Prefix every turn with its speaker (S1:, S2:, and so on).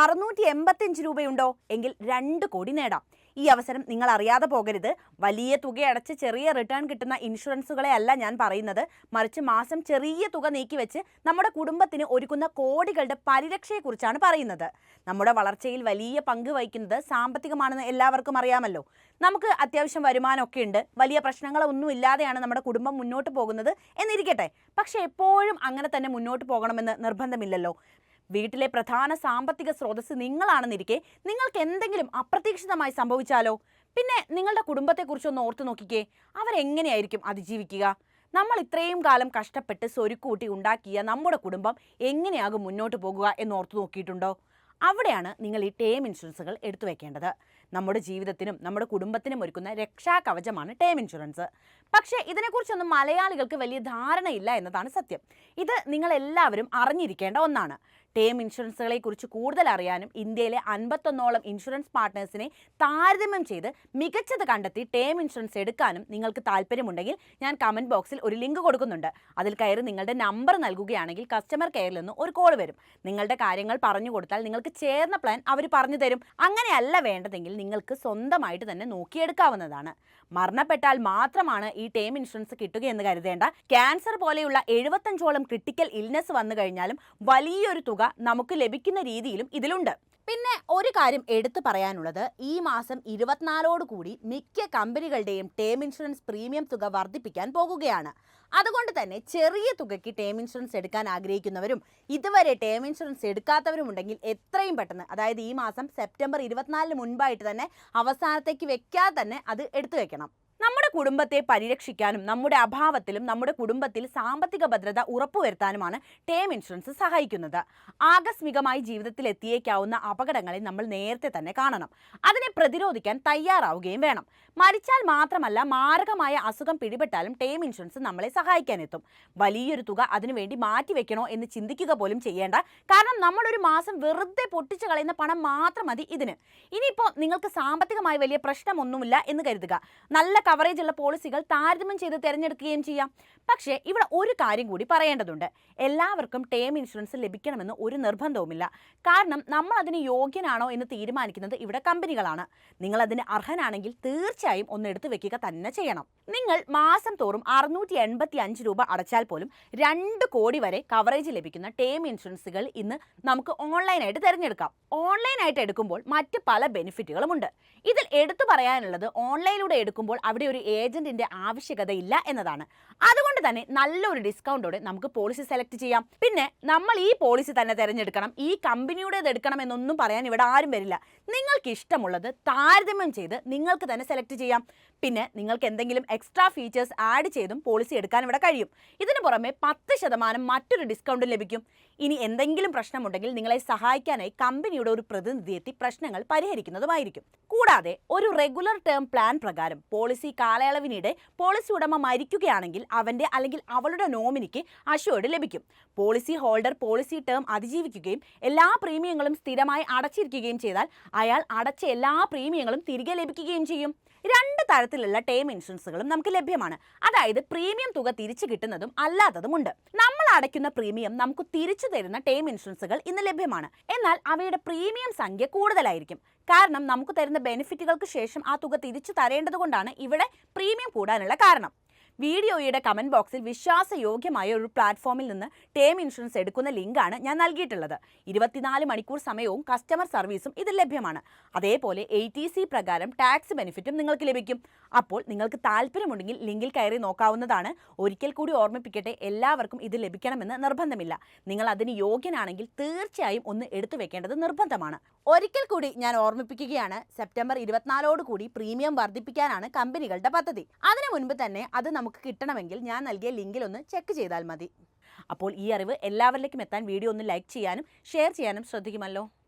S1: അറുന്നൂറ്റി എൺപത്തിയഞ്ച് രൂപയുണ്ടോ? എങ്കിൽ രണ്ട് കോടി നേടാം. ഈ അവസരം നിങ്ങൾ അറിയാതെ പോകരുത്. വലിയ തുക അടച്ച് ചെറിയ റിട്ടേൺ കിട്ടുന്ന ഇൻഷുറൻസുകളെ അല്ല ഞാൻ പറയുന്നത്. മറിച്ച് മാസം ചെറിയ തുക നീക്കി വെച്ച് നമ്മുടെ കുടുംബത്തിന് ഒരുക്കുന്ന കോടികളുടെ പരിരക്ഷയെക്കുറിച്ചാണ് പറയുന്നത്. നമ്മുടെ വളർച്ചയിൽ വലിയ പങ്ക് വഹിക്കുന്നത് സാമ്പത്തികമാണെന്ന് എല്ലാവർക്കും അറിയാമല്ലോ. നമുക്ക് അത്യാവശ്യം വരുമാനമൊക്കെ ഉണ്ട്. വലിയ പ്രശ്നങ്ങളൊന്നും ഇല്ലാതെയാണ് നമ്മുടെ കുടുംബം മുന്നോട്ട് പോകുന്നത് എന്നിരിക്കട്ടെ. പക്ഷേ എപ്പോഴും അങ്ങനെ തന്നെ മുന്നോട്ട് പോകണമെന്ന് നിർബന്ധമില്ലല്ലോ. വീട്ടിലെ പ്രധാന സാമ്പത്തിക സ്രോതസ് നിങ്ങളാണെന്നിരിക്കെ നിങ്ങൾക്ക് എന്തെങ്കിലും അപ്രതീക്ഷിതമായി സംഭവിച്ചാലോ? പിന്നെ നിങ്ങളുടെ കുടുംബത്തെക്കുറിച്ചൊന്ന് ഓർത്തു നോക്കിക്കേ. അവരെങ്ങനെയായിരിക്കും അതിജീവിക്കുക? നമ്മൾ ഇത്രയും കാലം കഷ്ടപ്പെട്ട് സ്വരുക്കൂട്ടി ഉണ്ടാക്കിയ നമ്മുടെ കുടുംബം എങ്ങനെയാകും മുന്നോട്ട് പോകുക എന്ന് ഓർത്തു നോക്കിയിട്ടുണ്ടോ? അവിടെയാണ് നിങ്ങൾ ഈ ടേം ഇൻഷുറൻസുകൾ എടുത്തു വെക്കേണ്ടത്. നമ്മുടെ ജീവിതത്തിനും നമ്മുടെ കുടുംബത്തിനും ഒരുക്കുന്ന രക്ഷാകവചമാണ് ടേം ഇൻഷുറൻസ്. പക്ഷേ ഇതിനെക്കുറിച്ചൊന്നും മലയാളികൾക്ക് വലിയ ധാരണയില്ല എന്നതാണ് സത്യം. ഇത് നിങ്ങൾ എല്ലാവരും അറിഞ്ഞിരിക്കേണ്ട ഒന്നാണ്. ടേം ഇൻഷുറൻസുകളെ കുറിച്ച് കൂടുതൽ അറിയാനും ഇന്ത്യയിലെ അൻപത്തൊന്നോളം ഇൻഷുറൻസ് പാർട്ട്നേഴ്സിനെ താരതമ്യം ചെയ്ത് മികച്ചത് കണ്ടെത്തി ടേം ഇൻഷുറൻസ് എടുക്കാനും നിങ്ങൾക്ക് താല്പര്യമുണ്ടെങ്കിൽ ഞാൻ കമന്റ് ബോക്സിൽ ഒരു ലിങ്ക് കൊടുക്കുന്നുണ്ട്. അതിൽ കയറി നിങ്ങളുടെ നമ്പർ നൽകുകയാണെങ്കിൽ കസ്റ്റമർ കെയറിൽ നിന്ന് ഒരു കോൾ വരും. നിങ്ങളുടെ കാര്യങ്ങൾ പറഞ്ഞു കൊടുത്താൽ നിങ്ങൾക്ക് ചേർന്ന പ്ലാൻ അവർ പറഞ്ഞു തരും. അങ്ങനെയല്ല വേണ്ടതെങ്കിൽ നിങ്ങൾക്ക് സ്വന്തമായിട്ട് തന്നെ നോക്കിയെടുക്കാവുന്നതാണ്. മരണപ്പെട്ടാൽ മാത്രമാണ് ഈ ടേം ഇൻഷുറൻസ് കിട്ടുകയെന്ന് കരുതേണ്ട. ക്യാൻസർ പോലെയുള്ള എഴുപത്തഞ്ചോളം ക്രിട്ടിക്കൽ ഇൽനെസ് വന്നു കഴിഞ്ഞാലും വലിയൊരു തുക നമുക്ക് ലഭിക്കുന്ന രീതിയിലും ഇതിലുണ്ട്. പിന്നെ ഒരു കാര്യം എടുത്തു പറയാനുള്ളത്. ഈ മാസം ഇരുപത്തിനാലോട് കൂടി മിക്ക കമ്പനികളുടെയും ടേം ഇൻഷുറൻസ് പ്രീമിയം തുക വർദ്ധിപ്പിക്കാൻ പോകുകയാണ്. അതുകൊണ്ട് തന്നെ ചെറിയ തുകയ്ക്ക് ടേം ഇൻഷുറൻസ് എടുക്കാൻ ആഗ്രഹിക്കുന്നവരും ഇതുവരെ ടേം ഇൻഷുറൻസ് എടുക്കാത്തവരും ഉണ്ടെങ്കിൽ എത്രയും പെട്ടെന്ന് അതായത് ഈ മാസം സെപ്റ്റംബർ ഇരുപത്തിനാലിന് മുൻപായിട്ട് തന്നെ അവസാനത്തേക്ക് വെക്കാതെ തന്നെ അത് എടുത്തു വെക്കണം. കുടുംബത്തെ പരിരക്ഷിക്കാനും നമ്മുടെ അഭാവത്തിലും നമ്മുടെ കുടുംബത്തിൽ സാമ്പത്തിക ഭദ്രത ഉറപ്പുവരുത്താനുമാണ് ടേം ഇൻഷുറൻസ് സഹായിക്കുന്നത്. ആകസ്മികമായി ജീവിതത്തിൽ എത്തിയേക്കാവുന്ന അപകടങ്ങളെ നമ്മൾ നേരത്തെ തന്നെ കാണണം. അതിനെ പ്രതിരോധിക്കാൻ തയ്യാറാവുകയും വേണം. മരിച്ചാൽ മാത്രമല്ല മാരകമായ അസുഖം പിടിപെട്ടാലും ടേം ഇൻഷുറൻസ് നമ്മളെ സഹായിക്കാനെത്തും. വലിയൊരു തുക അതിനുവേണ്ടി മാറ്റിവെക്കണോ എന്ന് ചിന്തിക്കുക പോലും ചെയ്യേണ്ട. കാരണം നമ്മളൊരു മാസം വെറുതെ പൊട്ടിച്ചു കളയുന്ന പണം മാത്രം മതി ഇതിന്. ഇനിയിപ്പോൾ നിങ്ങൾക്ക് സാമ്പത്തികമായി വലിയ പ്രശ്നമൊന്നുമില്ല എന്ന് കരുതുക. നല്ല കവറേജ് ഉള്ള പോളിസികൾ താരതമ്യം ചെയ്ത് തിരഞ്ഞെടുക്കുകയും ചെയ്യാം. പക്ഷേ ഇവിടെ ഒരു കാര്യം കൂടി പറയേണ്ടതുണ്ട്. എല്ലാവർക്കും ടേം ഇൻഷുറൻസ് ലഭിക്കണമെന്ന് ഒരു നിർബന്ധവുമില്ല. കാരണം നമ്മൾ അതിന് യോഗ്യനാണോ എന്ന് തീരുമാനിക്കുന്നത് ഇവിടെ കമ്പനികളാണ്. നിങ്ങൾ അതിന് അർഹനാണെങ്കിൽ തീർച്ചയായും ഒന്ന് എടുത്തു വെക്കുക തന്നെ ചെയ്യണം. നിങ്ങൾ മാസം തോറും അറുന്നൂറ്റി എൺപത്തി അഞ്ച് രൂപ അടച്ചാൽ പോലും രണ്ട് കോടി വരെ കവറേജ് ലഭിക്കുന്ന ടേം ഇൻഷുറൻസുകൾ ഇന്ന് നമുക്ക് ഓൺലൈനായിട്ട് തിരഞ്ഞെടുക്കാം. ഓൺലൈനായിട്ട് എടുക്കുമ്പോൾ മറ്റ് പല ബെനിഫിറ്റുകളും ഉണ്ട് ഇതിൽ എടുത്തു പറയാനുള്ളത് ഓൺലൈനിലൂടെ എടുക്കുമ്പോൾ അവിടെ ഒരു ഏജന്റിന്റെ ആവശ്യകതയില്ല എന്നതാണ്. അതുകൊണ്ട് തന്നെ നല്ലൊരു ഡിസ്കൗണ്ടോടെ നമുക്ക് പോളിസി സെലക്ട് ചെയ്യാം. പിന്നെ നമ്മൾ ഈ പോളിസി തന്നെ തിരഞ്ഞെടുക്കണം. ഈ കമ്പനിയുടേത് എടുക്കണം എന്നൊന്നും പറയാൻ ഇവിടെ ആരും വരില്ല. നിങ്ങൾക്ക് ഇഷ്ടമുള്ളത് താരതമ്യം ചെയ്ത് നിങ്ങൾക്ക് തന്നെ സെലക്ട് ചെയ്യാം. പിന്നെ നിങ്ങൾക്ക് എന്തെങ്കിലും എക്സ്ട്രാ ഫീച്ചേഴ്സ് ആഡ് ചെയ്തും പോളിസി എടുക്കാൻ ഇവിടെ കഴിയും. ഇതിനു പുറമെ പത്ത് ശതമാനം മറ്റൊരു ഡിസ്കൗണ്ട് ലഭിക്കും. ഇനി എന്തെങ്കിലും പ്രശ്നമുണ്ടെങ്കിൽ നിങ്ങളെ സഹായിക്കാനായി കമ്പനിയുടെ ഒരു പ്രതിനിധി എത്തി പ്രശ്നങ്ങൾ പരിഹരിക്കുന്നതുമായിരിക്കും. കൂടാതെ ഒരു റെഗുലർ ടേം പ്ലാൻ പ്രകാരം പോളിസി കാലയളവിനിടെ പോളിസി ഉടമ മരിക്കുകയാണെങ്കിൽ അവന്റെ അല്ലെങ്കിൽ അവളുടെ നോമിനിക്ക് അഷ്വേർഡ് ലഭിക്കും. പോളിസി ഹോൾഡർ പോളിസി ടേം അതിജീവിക്കുകയും എല്ലാ പ്രീമിയങ്ങളും സ്ഥിരമായി അടച്ചിരിക്കുകയും ചെയ്താൽ അയാൾ അടച്ച എല്ലാ പ്രീമിയങ്ങളും തിരികെ ലഭിക്കുകയും ചെയ്യും. രണ്ട് തരത്തിലുള്ള ടേം ഇൻഷുറൻസുകളും നമുക്ക് ലഭ്യമാണ്. അതായത് പ്രീമിയം തുക തിരിച്ചു കിട്ടുന്നതും അല്ലാത്തതുമുണ്ട് നമ്മൾ അടയ്ക്കുന്ന പ്രീമിയം നമുക്ക് തിരിച്ചു തരുന്ന ടേം ഇൻഷുറൻസുകൾ ഇന്ന് ലഭ്യമാണ്. എന്നാൽ അവയുടെ പ്രീമിയം സംഖ്യ കൂടുതലായിരിക്കും. കാരണം നമുക്ക് തരുന്ന ബെനിഫിറ്റുകൾക്ക് ശേഷം ആ തുക തിരിച്ചു തരേണ്ടതുകൊണ്ടാണ് ഇവിടെ പ്രീമിയം കൂടാനുള്ള കാരണം. വീഡിയോയുടെ കമന്റ് ബോക്സിൽ വിശ്വാസയോഗ്യമായ ഒരു പ്ലാറ്റ്ഫോമിൽ നിന്ന് ടേം ഇൻഷുറൻസ് എടുക്കുന്ന ലിങ്കാണ് ഞാൻ നൽകിയിട്ടുള്ളത്. ഇരുപത്തിനാല് മണിക്കൂർ സമയവും കസ്റ്റമർ സർവീസും ഇതിൽ ലഭ്യമാണ്. അതേപോലെ എ ടി സി പ്രകാരം ടാക്സ് ബെനിഫിറ്റും നിങ്ങൾക്ക് ലഭിക്കും. അപ്പോൾ നിങ്ങൾക്ക് താല്പര്യമുണ്ടെങ്കിൽ ലിങ്കിൽ കയറി നോക്കാവുന്നതാണ്. ഒരിക്കൽ കൂടി ഓർമ്മിപ്പിക്കട്ടെ എല്ലാവർക്കും ഇത് ലഭിക്കണമെന്ന് നിർബന്ധമില്ല. നിങ്ങൾ അതിന് യോഗ്യനാണെങ്കിൽ തീർച്ചയായും ഒന്ന് എടുത്തു വെക്കേണ്ടത് നിർബന്ധമാണ്. ഒരിക്കൽ കൂടി ഞാൻ ഓർമ്മിപ്പിക്കുകയാണ് സെപ്റ്റംബർ ഇരുപത്തിനാലോട് കൂടി പ്രീമിയം വർദ്ധിപ്പിക്കാനാണ് കമ്പനികളുടെ പദ്ധതി. അതിനു മുൻപ് തന്നെ അത് നമുക്ക് കിട്ടണമെങ്കിൽ ഞാൻ നൽകിയ ലിങ്കിൽ ഒന്ന് ചെക്ക് ചെയ്താൽ മതി. അപ്പോൾ ഈ അറിവ് എല്ലാവരിലേക്കും എത്താൻ വീഡിയോ ഒന്ന് ലൈക്ക് ചെയ്യാനും ഷെയർ ചെയ്യാനും ശ്രദ്ധിക്കുമല്ലോ.